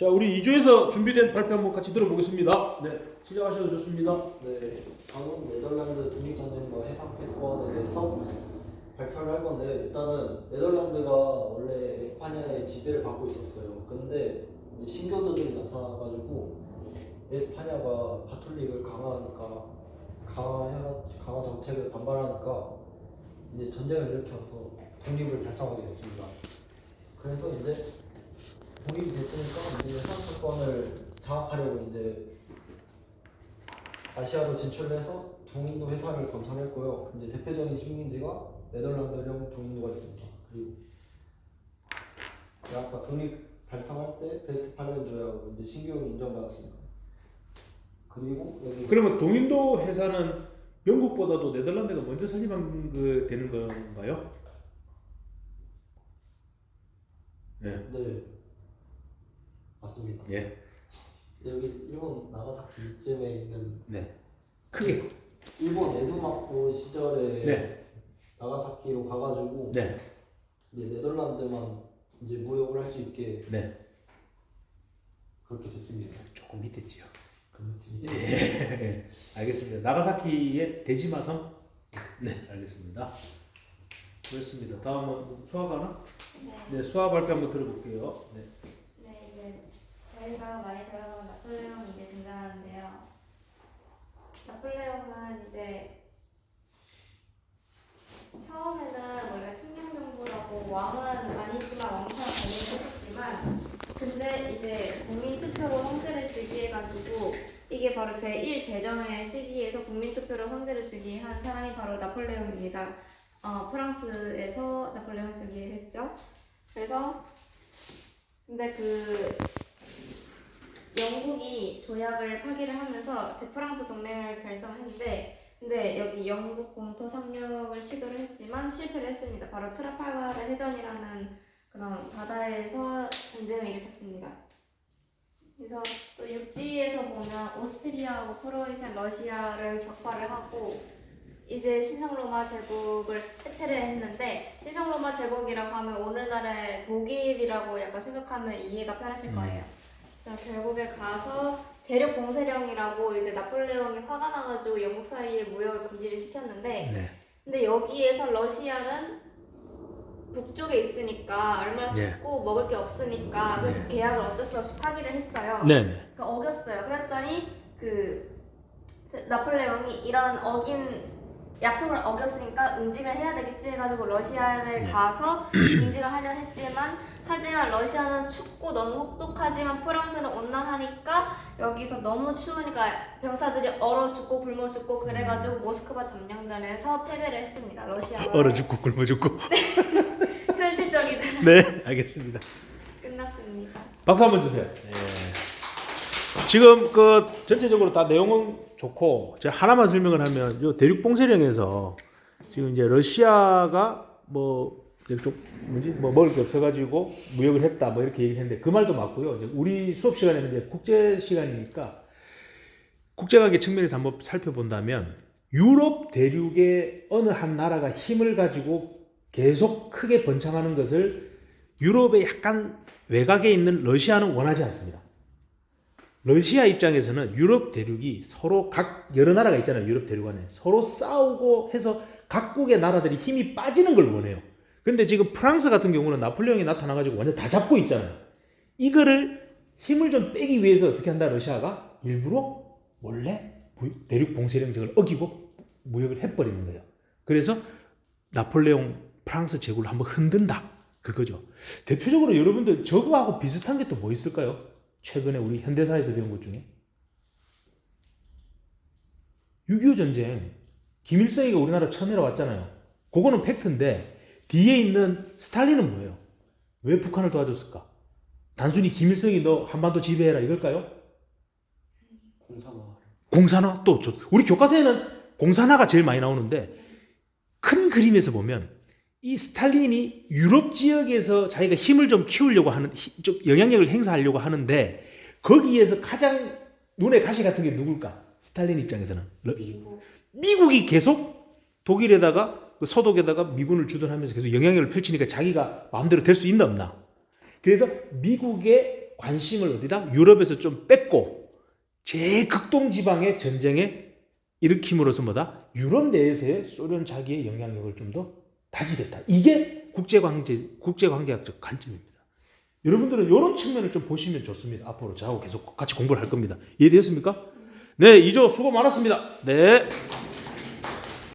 자, 우리 2주에서 준비된 발표 한번 같이 들어보겠습니다. 네, 시작하셔도 좋습니다. 네, 방금 네덜란드 독립전쟁과 해상패권에 대해서 발표를 할 건데 일단은 네덜란드가 원래 에스파냐의 지배를 받고 있었어요. 근데 이제 신교도들이 나타나가지고 에스파냐가 가톨릭을 강화하니까 강화 강화 정책을 반발하니까 이제 전쟁을 일으켜서 독립을 달성하게 됐습니다. 그래서 이제 독립이 됐으니까 이제 해상패권을 장악하려고 이제 아시아로 진출해서 동인도 회사를 건설했고요. 이제 대표적인 식민지가 네덜란드령 동인도가 있습니다. 그리고 아까 독립 달성할 때 베스파련 조약으로 이제 신규로 인정받았습니다. 그리고 여기 그러면 동인도 회사는 영국보다도 네덜란드가 먼저 설립한 그 되는 건가요? 네. 네 맞습니다. 예. 여기 일본 나가사키쯤에 있는 네. 크게. 일본 에도마코 시절에 네. 나가사키로 가가지고 네. 이제 네덜란드만 이제 무역을 할 수 있게 네. 그렇게 됐습니다. 조금 밑에지요. 그 밑에 예. 알겠습니다. 나가사키의 대지마섬. 네, 알겠습니다. 그렇습니다. 다음은 수학하나? 네, 네, 수학 발표 한번 들어볼게요. 네. 네 저희가 많이 들어본 나폴레옹이 이제 등장하는데요. 나폴레옹은 이제 처음에는 원래 통영 정부라고 왕은 아니지만 왕처럼 관리했었지만 근데 이제 국민 투표로 황제를 즉위해가지고 이게 바로 제1 제정의 시기에서 국민 투표로 황제를 즉위한 사람이 바로 나폴레옹입니다. 어, 프랑스에서 나폴레옹 즉위를 했죠. 그래서 근데 그 영국이 조약을 파기를 하면서 대프랑스 동맹을 결성했는데 근데 여기 영국 본토 상륙을 시도를 했지만 실패를 했습니다. 바로 트라팔가르 해전이라는 그런 바다에서 전쟁을 일으켰습니다. 그래서 또 육지에서 보면 오스트리아하고 프로이센, 러시아를 격파를 하고 이제 신성 로마 제국을 해체를 했는데 신성 로마 제국이라고 하면 오늘날의 독일이라고 약간 생각하면 이해가 편하실 거예요. 그래서 결국에 가서 대륙 봉쇄령이라고 이제 나폴레옹이 화가 나가지고 영국 사이에 무역을 금지를 시켰는데 네. 근데 여기에서 러시아는 북쪽에 있으니까 얼마나 네. 춥고 먹을 게 없으니까 그래서 네. 계약을 어쩔 수 없이 파기를 했어요. 네, 네. 그 어겼어요. 그랬더니 그 나폴레옹이 이런 어긴 약속을 어겼으니까 응징을 해야 되겠지 해가지고 러시아를 네. 가서 응징을 하려 했지만 하지만 러시아는 춥고 너무 혹독하지만 프랑스는 온난하니까 여기서 너무 추우니까 병사들이 얼어 죽고 굶어 죽고 그래가지고 모스크바 점령전에서 패배를 했습니다. 러시아가 얼어 죽고 굶어 죽고. 현실적이잖아요. 네, 알겠습니다. 끝났습니다. 박수 한번 주세요. 예. 지금 그 전체적으로 다 내용은 좋고 제가 하나만 설명을 하면 요 대륙 봉쇄령에서 지금 이제 러시아가 뭐 좀 뭐지 뭐 먹을 게 없어가지고 무역을 했다 뭐 이렇게 얘기했는데 그 말도 맞고요. 이제 우리 수업 시간에는 이제 국제 시간이니까 국제관계 측면에서 한번 살펴본다면 유럽 대륙의 어느 한 나라가 힘을 가지고 계속 크게 번창하는 것을 유럽의 약간 외곽에 있는 러시아는 원하지 않습니다. 러시아 입장에서는 유럽 대륙이 서로 각 여러 나라가 있잖아요. 유럽 대륙 안에 서로 싸우고 해서 각국의 나라들이 힘이 빠지는 걸 원해요. 근데 지금 프랑스 같은 경우는 나폴레옹이 나타나 가지고 완전 다 잡고 있잖아요. 이거를 힘을 좀 빼기 위해서 어떻게 한다 러시아가 일부러 부- 대륙 봉쇄령정을 어기고 무역을 해버리는 거예요. 그래서 나폴레옹 프랑스 제국을 한번 흔든다 그거죠. 대표적으로 여러분들 저거하고 비슷한 게 또 뭐 있을까요? 최근에 우리 현대사에서 배운 것 중에 6.25 전쟁 김일성이가 우리나라 쳐내러 왔잖아요. 그거는 팩트인데 뒤에 있는 스탈린은 뭐예요? 왜 북한을 도와줬을까? 단순히 김일성이 너 한반도 지배해라 이걸까요? 공사마 공산화 또 저- 우리 교과서에는 공산화가 제일 많이 나오는데 큰 그림에서 보면 이 스탈린이 유럽 지역에서 자기가 힘을 좀 키우려고 하는 히- 좀 영향력을 행사하려고 하는데 거기에서 가장 눈에 가시 같은 게 누굴까? 스탈린 입장에서는 러- 미국 미국이 계속 독일에다가 그 서독에다가 미군을 주둔하면서 계속 영향력을 펼치니까 자기가 마음대로 될 수 있나 없나? 그래서 미국의 관심을 어디다 유럽에서 좀 뺐고 제일 극동 지방의 전쟁에 일으킴으로써 뭐다 유럽 내에서의 소련 자기의 영향력을 좀더 다지겠다. 이게 국제관계 국제관계학적 관점입니다. 여러분들은 이런 측면을 좀 보시면 좋습니다. 앞으로 저하고 계속 같이 공부를 할 겁니다. 이해되셨습니까? 네, 이조 수고 많았습니다. 네.